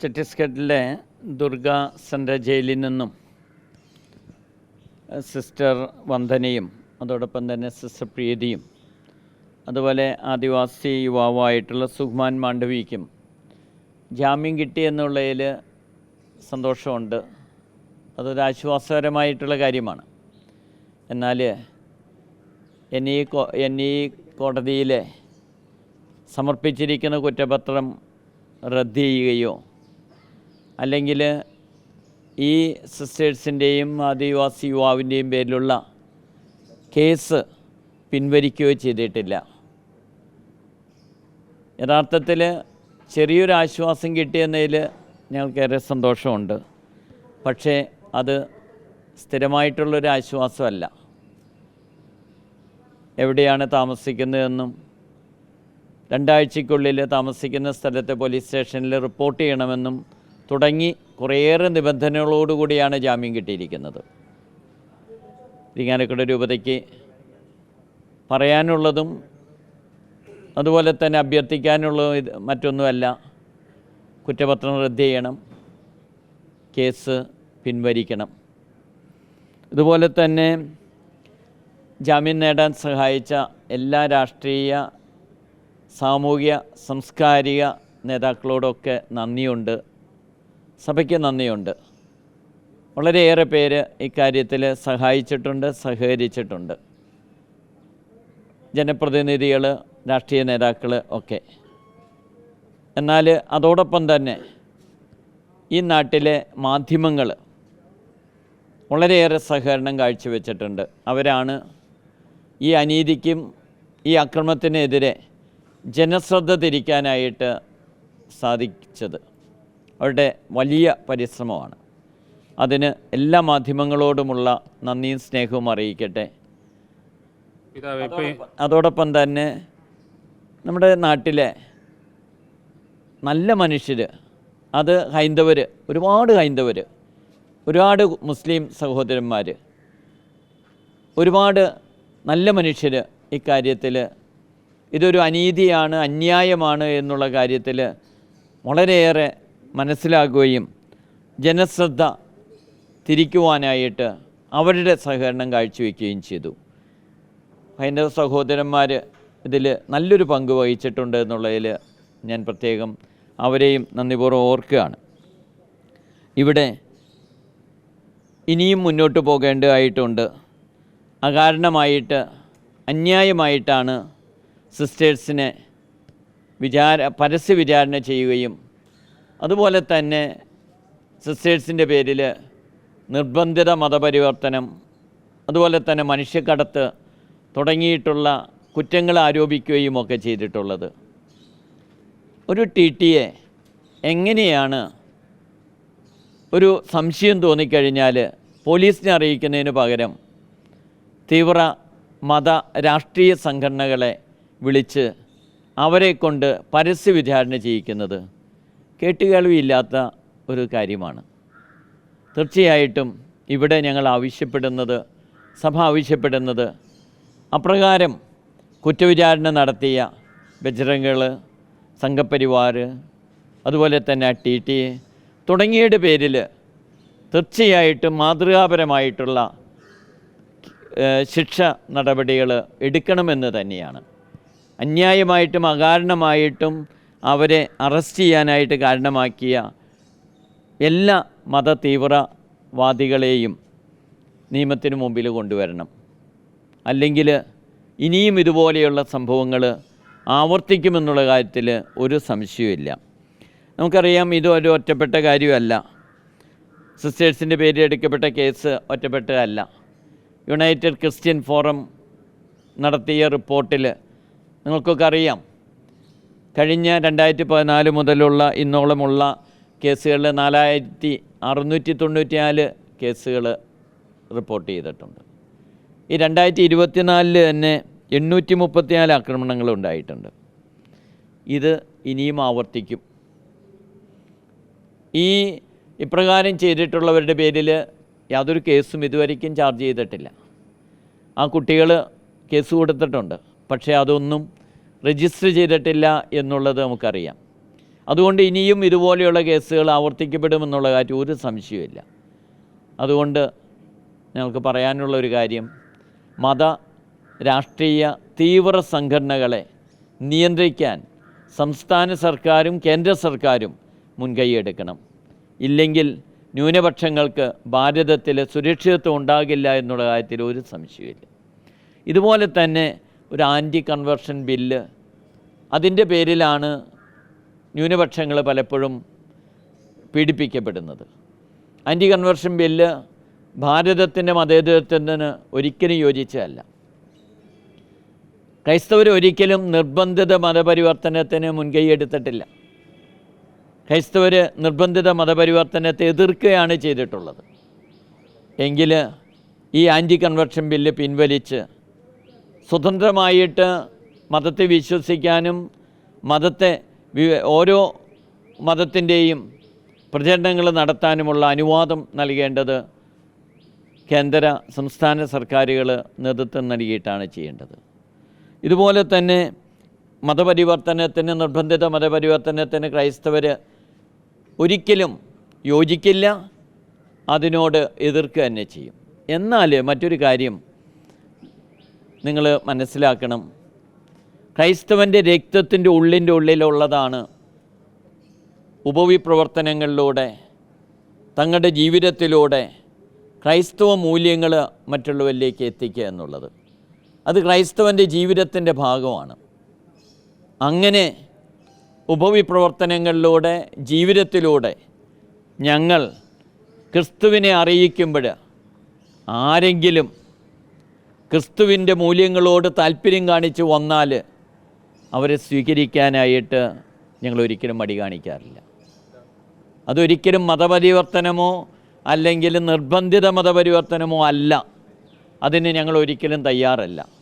ഛത്തീസ്ഗഡിലെ ദുർഗ സെൻട്രൽ ജയിലിൽ നിന്നും സിസ്റ്റർ വന്ദനയും അതോടൊപ്പം തന്നെ സിസ്റ്റർ പ്രീതിയും അതുപോലെ ആദിവാസി യുവാവായിട്ടുള്ള സുഖ്മാൻ മാണ്ഡവിക്കും ജാമ്യം കിട്ടി എന്നുള്ളതിൽ സന്തോഷമുണ്ട്. അതൊരു ആശ്വാസകരമായിട്ടുള്ള കാര്യമാണ്. എന്നാൽ എന്നീ എന്നീ കോടതിയിൽ സമർപ്പിച്ചിരിക്കുന്ന കുറ്റപത്രം റദ്ദ് ചെയ്യുകയോ അല്ലെങ്കിൽ ഈ സിസ്റ്റേഴ്സിന്റെയും ആദിവാസി യുവാവിന്റെയും പേരിലുള്ള കേസ് പിൻവലിക്കുകയോ ചെയ്തിട്ടില്ല. യഥാർത്ഥത്തിൽ ചെറിയൊരു ആശ്വാസം കിട്ടിയെന്നതിൽ ഞങ്ങൾക്കേറെ സന്തോഷമുണ്ട്. പക്ഷേ അത് സ്ഥിരമായിട്ടുള്ളൊരു ആശ്വാസമല്ല. എവിടെയാണ് താമസിക്കുന്നതെന്നും രണ്ടാഴ്ചയ്ക്കുള്ളിൽ താമസിക്കുന്ന സ്ഥലത്തെ പോലീസ് സ്റ്റേഷനിൽ റിപ്പോർട്ട് ചെയ്യണമെന്നും തുടങ്ങി കുറേയേറെ നിബന്ധനകളോടുകൂടിയാണ് ജാമ്യം കിട്ടിയിരിക്കുന്നത്. ഇരിങ്ങാലക്കുട രൂപതയ്ക്ക് പറയാനുള്ളതും അതുപോലെ തന്നെ അഭ്യർത്ഥിക്കാനുള്ളതും ഇത് മറ്റൊന്നുമല്ല. കുറ്റപത്രം റദ്ദ് ചെയ്യണം കേസ് പിൻവലിക്കണം. ഇതുപോലെ തന്നെ ജാമ്യം നേടാൻ സഹായിച്ച എല്ലാ രാഷ്ട്രീയ സാമൂഹിക സാംസ്കാരിക നേതാക്കളോടൊക്കെ നന്ദിയുണ്ട്. സഭയ്ക്ക് നന്ദിയുണ്ട്. വളരെയേറെ പേര് ഇക്കാര്യത്തിൽ സഹായിച്ചിട്ടുണ്ട് സഹകരിച്ചിട്ടുണ്ട്. ജനപ്രതിനിധികൾ രാഷ്ട്രീയ നേതാക്കൾ ഒക്കെ. എന്നാൽ അതോടൊപ്പം തന്നെ ഈ നാട്ടിലെ മാധ്യമങ്ങൾ വളരെയേറെ സഹകരണം കാഴ്ചവെച്ചിട്ടുണ്ട്. അവരാണ് ഈ അനീതിക്കും ഈ അക്രമത്തിനെതിരെ ജനശ്രദ്ധ തിരിക്കാനായിട്ട് സാധിച്ചത്. അവരുടെ വലിയ പരിശ്രമമാണ്. അതിന് എല്ലാ മാധ്യമങ്ങളോടുമുള്ള നന്ദിയും സ്നേഹവും അറിയിക്കട്ടെ. അതോടൊപ്പം തന്നെ നമ്മുടെ നാട്ടിലെ നല്ല മനുഷ്യർ അത് ഹൈന്ദവർ ഒരുപാട് ഹൈന്ദവർ ഒരുപാട് മുസ്ലിം സഹോദരന്മാർ ഒരുപാട് നല്ല മനുഷ്യർ ഇക്കാര്യത്തിൽ ഇതൊരു അനീതിയാണ് അന്യായമാണ് എന്നുള്ള കാര്യത്തിൽ വളരെയേറെ മനസ്സിലാക്കുകയും ജനശ്രദ്ധ തിരിക്കുവാനായിട്ട് അവരുടെ സഹകരണം കാഴ്ചവെക്കുകയും ചെയ്തു. ഹൈന്ദവ സഹോദരന്മാർ ഇതിൽ നല്ലൊരു പങ്ക് വഹിച്ചിട്ടുണ്ട് എന്നുള്ളതിൽ ഞാൻ പ്രത്യേകം അവരെയും നന്ദിപൂർവം ഓർക്കുകയാണ്. ഇവിടെ ഇനിയും മുന്നോട്ട് പോകേണ്ടതായിട്ടുണ്ട്. അകാരണമായിട്ട് അന്യായമായിട്ടാണ് സിസ്റ്റേഴ്സിനെ വിചാര പരസ്യ വിചാരണ ചെയ്യുകയും അതുപോലെ തന്നെ സിസ്റ്റേഴ്സിന്റെ പേരിൽ നിർബന്ധിത മതപരിവർത്തനം അതുപോലെ തന്നെ മനുഷ്യക്കടത്ത് തുടങ്ങിയിട്ടുള്ള കുറ്റങ്ങൾ ആരോപിക്കുകയും ഒക്കെ ചെയ്തിട്ടുള്ളത്. ഒരു ടി ടിയെ എങ്ങനെയാണ് ഒരു സംശയം തോന്നിക്കഴിഞ്ഞാൽ പോലീസിനെ അറിയിക്കുന്നതിന് പകരം തീവ്ര മത രാഷ്ട്രീയ സംഘടനകളെ വിളിച്ച് അവരെ കൊണ്ട് പരസ്യ വിചാരണ ചെയ്യിക്കുന്നത്? കേട്ടുകേൾവിയില്ലാത്ത ഒരു കാര്യമാണ്. തീർച്ചയായിട്ടും ഇവിടെ ഞങ്ങൾ ആവശ്യപ്പെടുന്നത് സഭ ആവശ്യപ്പെടുന്നത് അപ്രകാരം കുറ്റവിചാരണ നടത്തിയ ബജ്രംഗൾ സംഘപരിവാർ അതുപോലെ തന്നെ ടി ടി തുടങ്ങിയയുടെ പേരിൽ തീർച്ചയായിട്ടും മാതൃകാപരമായിട്ടുള്ള ശിക്ഷ നടപടികൾ എടുക്കണമെന്ന് തന്നെയാണ്. അന്യായമായിട്ടും അകാരണമായിട്ടും അവരെ അറസ്റ്റ് ചെയ്യാനായിട്ട് കാരണമാക്കിയ എല്ലാ മത തീവ്രവാദികളെയും നിയമത്തിന് മുമ്പിൽ കൊണ്ടുവരണം. അല്ലെങ്കിൽ ഇനിയും ഇതുപോലെയുള്ള സംഭവങ്ങൾ ആവർത്തിക്കുമെന്നുള്ള കാര്യത്തിൽ ഒരു സംശയവുമില്ല. നമുക്കറിയാം ഇത് ഒരു ഒറ്റപ്പെട്ട കാര്യമല്ല. സിസ്റ്റേഴ്സിന്റെ പേരിൽ എടുക്കപ്പെട്ട കേസ് ഒറ്റപ്പെട്ടതല്ല. യുണൈറ്റഡ് ക്രിസ്ത്യൻ ഫോറം നടത്തിയ റിപ്പോർട്ടിൽ നിങ്ങൾക്കൊക്കെ അറിയാം. കഴിഞ്ഞ രണ്ടായിരത്തി പതിനാല് മുതലുള്ള ഇന്നോളമുള്ള കേസുകളിൽ നാലായിരത്തി അറുന്നൂറ്റി തൊണ്ണൂറ്റിനാല് കേസുകൾ റിപ്പോർട്ട് ചെയ്തിട്ടുണ്ട്. ഈ രണ്ടായിരത്തി ഇരുപത്തിനാലിൽ തന്നെ എണ്ണൂറ്റി മുപ്പത്തിനാല് ആക്രമണങ്ങൾ ഉണ്ടായിട്ടുണ്ട്. ഇത് ഇനിയും ആവർത്തിക്കും. ഈ ഇപ്രകാരം ചെയ്തിട്ടുള്ളവരുടെ പേരിൽ യാതൊരു കേസും ഇതുവരയ്ക്കും ചാർജ് ചെയ്തിട്ടില്ല. ആ കുട്ടികൾ കേസ് കൊടുത്തിട്ടുണ്ട്. പക്ഷേ അതൊന്നും രജിസ്റ്റർ ചെയ്തിട്ടില്ല എന്നുള്ളത് നമുക്കറിയാം. അതുകൊണ്ട് ഇനിയും ഇതുപോലെയുള്ള കേസുകൾ ആവർത്തിക്കപ്പെടുമെന്നുള്ള കാര്യം ഒരു സംശയമില്ല അതുകൊണ്ട് ഞങ്ങൾക്ക് പറയാനുള്ള ഒരു കാര്യം മത രാഷ്ട്രീയ തീവ്ര സംഘടനകളെ നിയന്ത്രിക്കാൻ സംസ്ഥാന സർക്കാരും കേന്ദ്ര സർക്കാരും മുൻകൈയെടുക്കണം ഇല്ലെങ്കിൽ ന്യൂനപക്ഷങ്ങൾക്ക് ഭാരതത്തിൽ സുരക്ഷിതത്വം ഉണ്ടാകില്ല എന്നുള്ള കാര്യത്തിൽ ഒരു സംശയമില്ല ഇതുപോലെ തന്നെ ഒരു ആന്റി കൺവേർഷൻ ബില്ല് അതിന്റെ പേരിലാണ് ന്യൂനപക്ഷങ്ങൾ പലപ്പോഴും പീഡിപ്പിക്കപ്പെടുന്നത്. ആന്റി കൺവേർഷൻ ബില്ല് ഭാരതത്തിന്റെ മതേതരത്വത്തിന് ഒരിക്കലും യോജിച്ചതല്ല. ക്രൈസ്തവർ ഒരിക്കലും നിർബന്ധിത മതപരിവർത്തനത്തിന് മുൻകൈ ക്രൈസ്തവർ നിർബന്ധിത മതപരിവർത്തനത്തെ എതിർക്കുകയാണ് ചെയ്തിട്ടുള്ളത്. എങ്കിൽ ഈ ആന്റി കൺവെർഷൻ ബില്ല് പിൻവലിച്ച് സ്വതന്ത്രമായിട്ട് മതത്തെ വിശ്വസിക്കാനും മതത്തെ ഓരോ മതത്തിന്റെയും പ്രചരണങ്ങൾ നടത്താനുമുള്ള അനുവാദം നൽകേണ്ടത് കേന്ദ്ര സംസ്ഥാന സർക്കാരുകൾ നേതൃത്വം നൽകിയിട്ടാണ് ചെയ്യേണ്ടത്. ഇതുപോലെ തന്നെ മതപരിവർത്തനത്തിന് നിർബന്ധിത മതപരിവർത്തനത്തിന് ക്രൈസ്തവർ ഒരിക്കലും യോജിക്കില്ല അതിനോട് എതിർക്കുക തന്നെ ചെയ്യും. എന്നാൽ മറ്റൊരു കാര്യം നിങ്ങൾ മനസ്സിലാക്കണം. ക്രൈസ്തവന്റെ രക്തത്തിന്റെ ഉള്ളിന്റെ ഉള്ളിലുള്ളതാണ് ഉപവിപ്രവർത്തനങ്ങളിലൂടെ തങ്ങളുടെ ജീവിതത്തിലൂടെ ക്രൈസ്തവ മൂല്യങ്ങൾ മറ്റുള്ളവരിലേക്ക് എത്തിക്കുക എന്നുള്ളത്. അത് ക്രൈസ്തവന്റെ ജീവിതത്തിന്റെ ഭാഗമാണ്. അങ്ങനെ ഉപവിപ്രവർത്തനങ്ങളിലൂടെ ജീവിതത്തിലൂടെ ഞങ്ങൾ ക്രിസ്തുവിനെ അറിയിക്കുമ്പോൾ ആരെങ്കിലും ക്രിസ്തുവിന്റെ മൂല്യങ്ങളോട് താല്പര്യം കാണിച്ച് വന്നാൽ അവരെ സ്വീകരിക്കാനായിട്ട് ഞങ്ങൾ ഒരിക്കലും മടി കാണിക്കാറില്ല. അതൊരിക്കലും മതപരിവർത്തനമോ അല്ലെങ്കിൽ നിർബന്ധിത മതപരിവർത്തനമോ അല്ല. അതിന് ഞങ്ങൾ ഒരിക്കലും തയ്യാറല്ല.